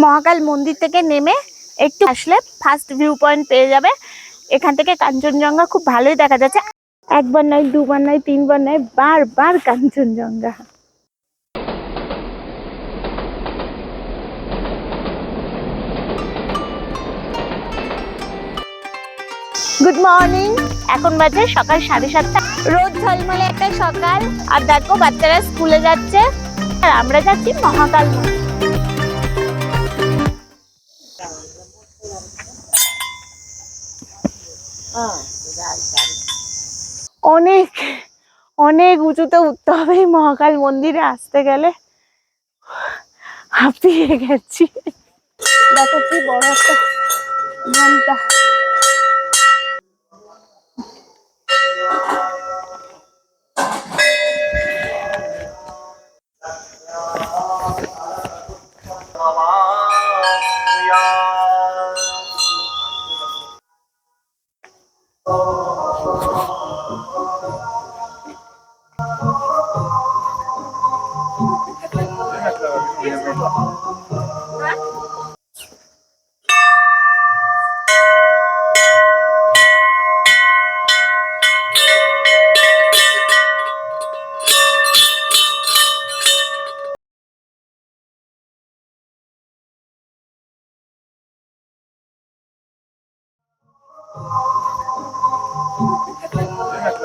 মহাকাল মন্দির থেকে নেমে একটু আসলে ফার্স্ট ভিউ পয়েন্ট পেয়ে যাবে। এখান থেকে কাঞ্চনজঙ্ঘা খুব ভালোই দেখা যাচ্ছে। একবার নয় দুবার নয় তিনবার নয় বারবার কাঞ্চনজঙ্ঘা। গুড মর্নিং এখন বাজে সকাল সাড়ে সাতটা। রোদ ঝলমলে একটা সকাল, আর দেখো বাচ্চারা স্কুলে যাচ্ছে, আর আমরা যাচ্ছি মহাকাল অনেক অনেক উঁচুতে উঠতে হবে মহাকাল মন্দিরে, আসতে গেলে হাঁপিয়ে গেছি। দেখো কি বড় একটা ঘণ্টা। Oh.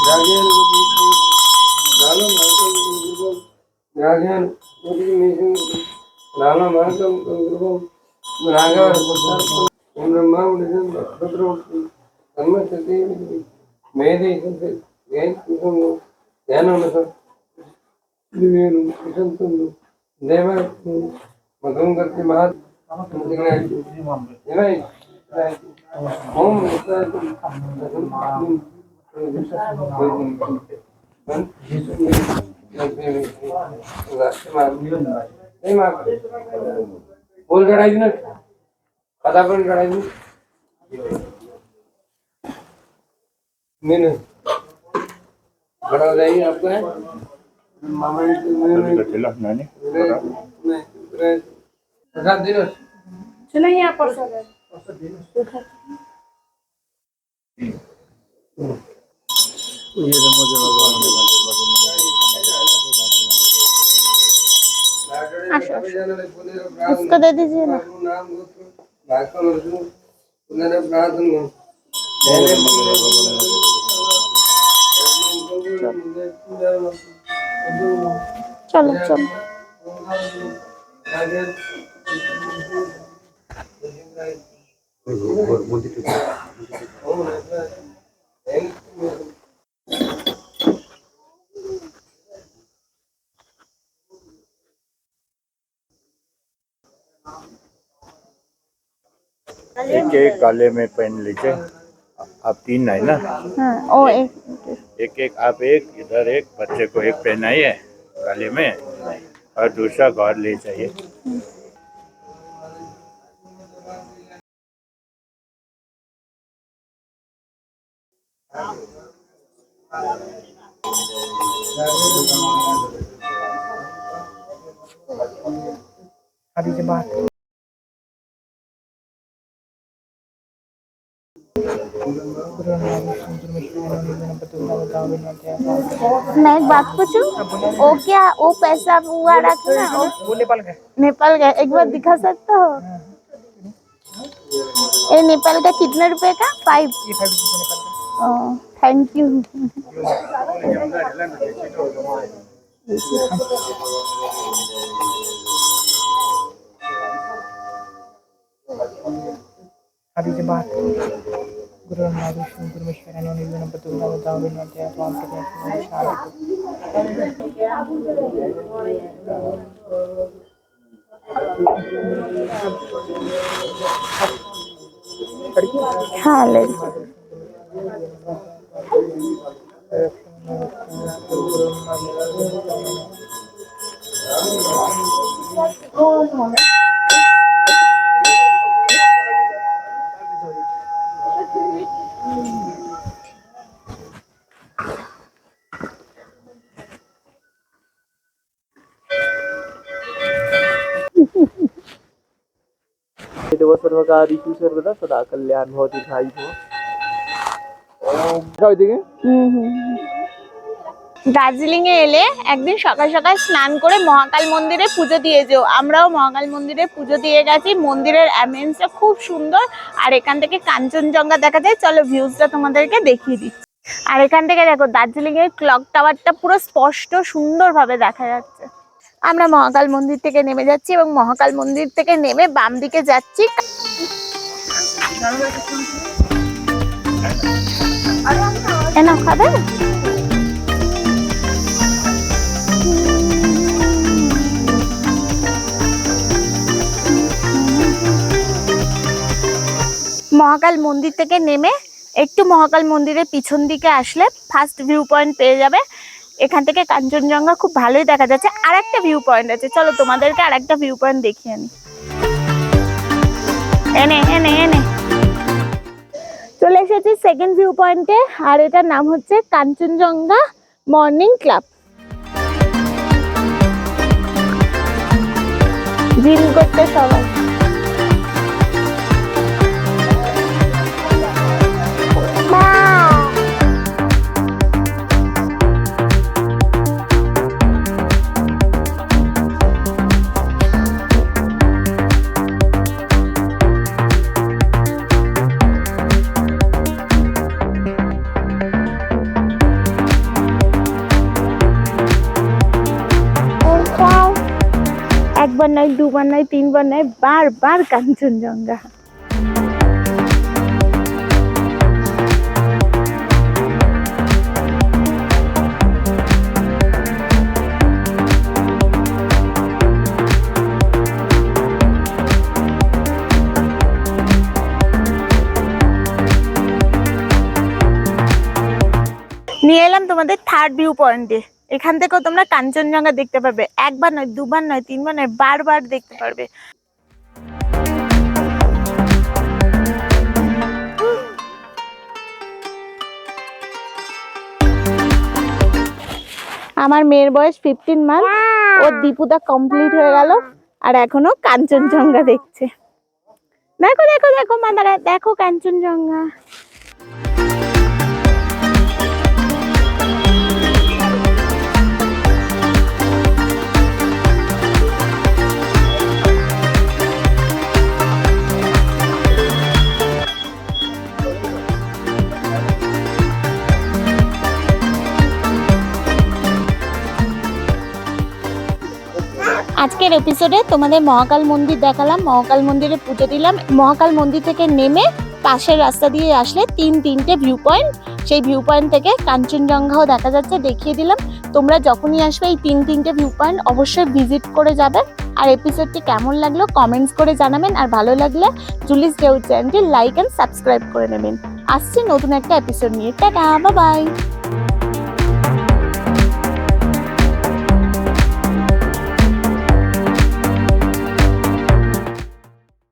నిరాకార గ్రాగాన రాను మార్గం గ్రాగాన రాను మార్గం గ్రాగాన రాను మార్గం రాగార బ్రహ్మ సన్మతి మేధి ధ్యానం నేను విశంతుంది దేవ మధుం గతి మహా ఓం नाही माग बोल रडायची ना कदा पण रडायची मी नाही। रडाव जाईल आपलं मामा प्रसाद दिनोस नहीं यहाँ पर इसको दे दीजिए ना चलो चलो एक एक गाले में पहन लीजिए। आप तीन है ना? हाँ ओ एक एक एक आप एक इधर एक बच्चे को एक पहनाइए गाले में और दूसरा घर ले जाइए। मैं एक बात पूछूँ? वो क्या वो पैसा हुआ रखा ना? वो नेपाल का नेपाल का एक बार दिखा सकते हो? ये नेपाल का कितने रुपए का? फाइव का थैंक यू हाँ दीजिए बात। ಗುರುನಾಥೇಶ್ವರ ಪರಮೇಶ್ವರನ ನಿಲ್ವನ ಬದುಕಿನ ತಾವಿನಂತೆ ಸ್ವಾಮಿ చాలేదు Oh, my God. देव सर्वकारीषु सर्वदा सदा कल्याण भवति भाई भो ওইদিকে দার্জিলিং এ এলে একদিন সকাল সকাল স্নান করে মহাকাল মন্দিরে পুজো দিয়ে যেও আমরাও মহাকাল মন্দিরে পুজো দিয়ে গেছি মন্দিরের অ্যামেন্সটা খুব সুন্দর আর এখান থেকে কাঞ্চনজঙ্ঘা দেখা যায় চলো ভিউজটা তোমাদেরকে দেখিয়ে দিচ্ছি আর এখান থেকে দেখো দার্জিলিং এর ক্লক টাওয়ারটা পুরো স্পষ্ট সুন্দরভাবে দেখা যাচ্ছে আমরা মহাকাল মন্দির থেকে নেমে যাচ্ছি এবং মহাকাল মন্দির থেকে নেমে বাম দিকে যাচ্ছি। মহাকাল মন্দির থেকে নেমে একটু মহাকাল মন্দিরের পিছন দিকে আসলে ফার্স্ট ভিউ পয়েন্ট পেয়ে যাবে। এখান থেকে কাঞ্চনজঙ্ঘা খুব ভালোই দেখা যাচ্ছে। আর একটা ভিউ পয়েন্ট আছে। চলো তোমাদেরকে আর একটা ভিউ পয়েন্ট দেখিয়ে আনি এনে এনে এনে। চলে এসেছি সেকেন্ড ভিউ পয়েন্টে আর এটার নাম হচ্ছে কাঞ্চনজঙ্ঘা মর্নিং ক্লাব জিম করতে সবাই। নয় দুবার নয় তিনবার নয় বারবার কাঞ্চনজঙ্ঘা। নিয়ে এলাম তোমাদের থার্ড ভিউ পয়েন্টে এখান থেকেও তোমরা কাঞ্চনজঙ্ঘা দেখতে পারবে। একবার নয় দুবার নয় তিনবার নয় বারবার দেখতে পারবে। আমার মেয়ের বয়স ফিফটিন মান্থ ওর দীপুদা কমপ্লিট হয়ে গেল। আর এখনও কাঞ্চনজঙ্ঘা দেখছে। দেখো দেখো দেখো মাদারা দেখো কাঞ্চনজঙ্ঘা। আজকের এপিসোডে তোমাদের মহাকাল মন্দির দেখালাম, মহাকাল মন্দিরে পুজো দিলাম। মহাকাল মন্দির থেকে নেমে পাশের রাস্তা দিয়ে আসলে তিন তিনটে ভিউ পয়েন্ট সেই ভিউ পয়েন্ট থেকে কাঞ্চনজঙ্ঘাও দেখা যাচ্ছে, দেখিয়ে দিলাম। তোমরা যখনই আসবে এই তিন তিনটে ভিউ পয়েন্ট অবশ্যই ভিজিট করে যাবে। আর এপিসোডটি কেমন লাগল কমেন্টস করে জানাবেন, আর ভালো লাগলে জুলিস ডেউ চ্যানেলটি লাইক অ্যান্ড সাবস্ক্রাইব করে নেবেন। আসছি নতুন একটা এপিসোড নিয়ে। Tata bye